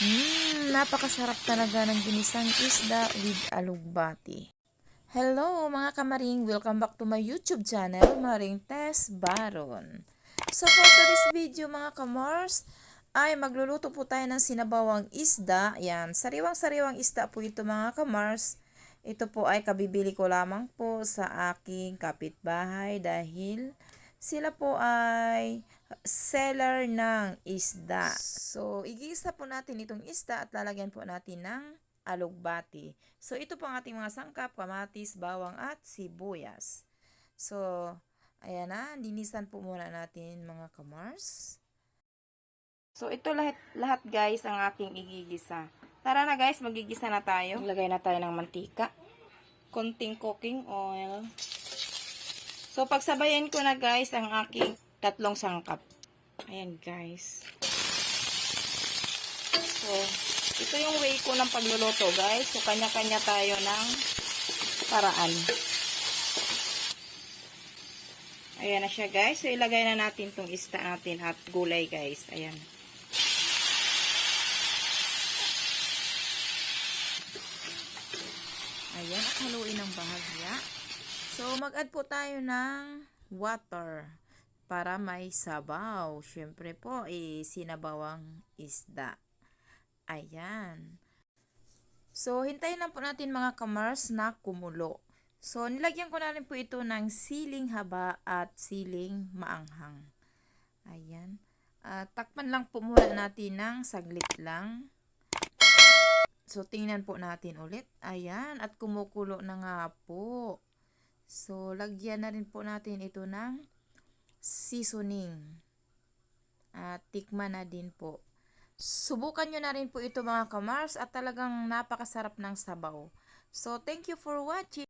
Mmm, napakasarap talaga ng ginisang isda with alugbati. Hello mga kamaring, welcome back to my YouTube channel, Maring Tess Baron. So for today's video mga kamars, ay magluluto po tayo ng sinabawang isda. Yan, sariwang-sariwang isda po ito mga kamars. Ito po ay kabibili ko lamang po sa aking kapitbahay dahil sila po ay seller ng isda. So, igisa po natin itong isda at lalagyan po natin ng alugbati. So, ito po ang ating mga sangkap, kamatis, bawang at sibuyas. So, ayan na, linisan po muna natin mga kamars. So, ito lahat, lahat guys ang aking igigisa. Tara na guys, magigisa na tayo. Maglagay na tayo ng mantika. Konting cooking oil. So, pagsabayan ko na guys ang aking tatlong sangkap. Ayan guys. So, ito yung way ko ng pagluluto guys. So, kanya-kanya tayo ng paraan. Ayan na siya guys. So, ilagay na natin tong ista natin at gulay guys. Ayan. Ayan, at haluin ng. So, mag-add po tayo ng water para may sabaw. Siyempre po, eh, sinabawang isda. Ayan. So, hintayin lang po natin mga kamars na kumulo. So, nilagyan ko na rin po ito ng siling haba at siling maanghang. Ayan. At takpan lang po muna natin ng saglit lang. So, tingnan po natin ulit. Ayan. At kumukulo na nga po. So, lagyan na rin po natin ito ng seasoning. At tikman na din po. Subukan nyo na rin po ito mga kamars at talagang napakasarap ng sabaw. So, thank you for watching.